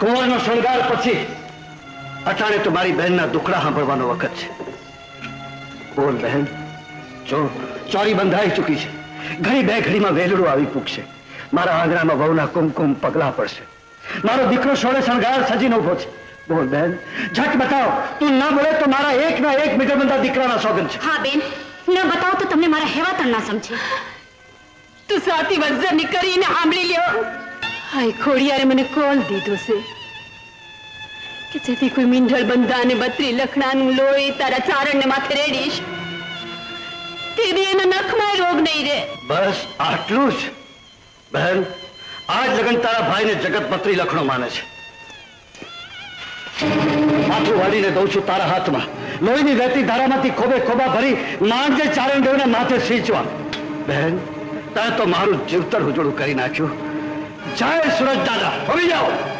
કુંવરનો શણગાર પછી અટાણે તો મારી બહેનના દુખડા સાંભળવાનો વખત છે. બોલ બહેન જો ચોરી બંધાઈ ચૂકી છે. ઘણી બે ઘડીમાં વેલડું આવી પૂગશે. મારા આંગણામાં વહુના કુમકુમ પગલા પડશે. મારો દીકરો સોળે શણગાર સજીને ઊભો છે. બોલ બહેન ઝટ બતાવો તું ના બોલે તો મારા એક ના એક મીટર બંધા દીકરાના સોગન છે. હા બેન ન બતાવો તો તમને મારા હેવાતણ ના સમજે. તું સાતી વજ્રની નીકળીને સાંભળી લ્યો. હાય, ખોડિયારે મને કોલ દીધો છે? કે જેથી કોઈ મીંઢળ બંધા અને બત્રી લખણાનું લોહી તારા ચારણને માથે રેડીશ? તેથી એના નખમાં રોગ નહીં રે. બસ આટલું જ. બહેન, આજ લગન તારા ભાઈને જગતપત્રી લખણો માને છે. માથું વાળીને દઉં છું તારા હાથમાં. લોહીની વહેતી ધારામાંથી ખોબે ખોબા ભરી માંડજે ચારણ દેવને માથે સીંચવા. બહેન, તારે તો મારું જીવતર ઉજળું કરી નાખ્યું. જય સુરજ દાદા. હવે જાઓ.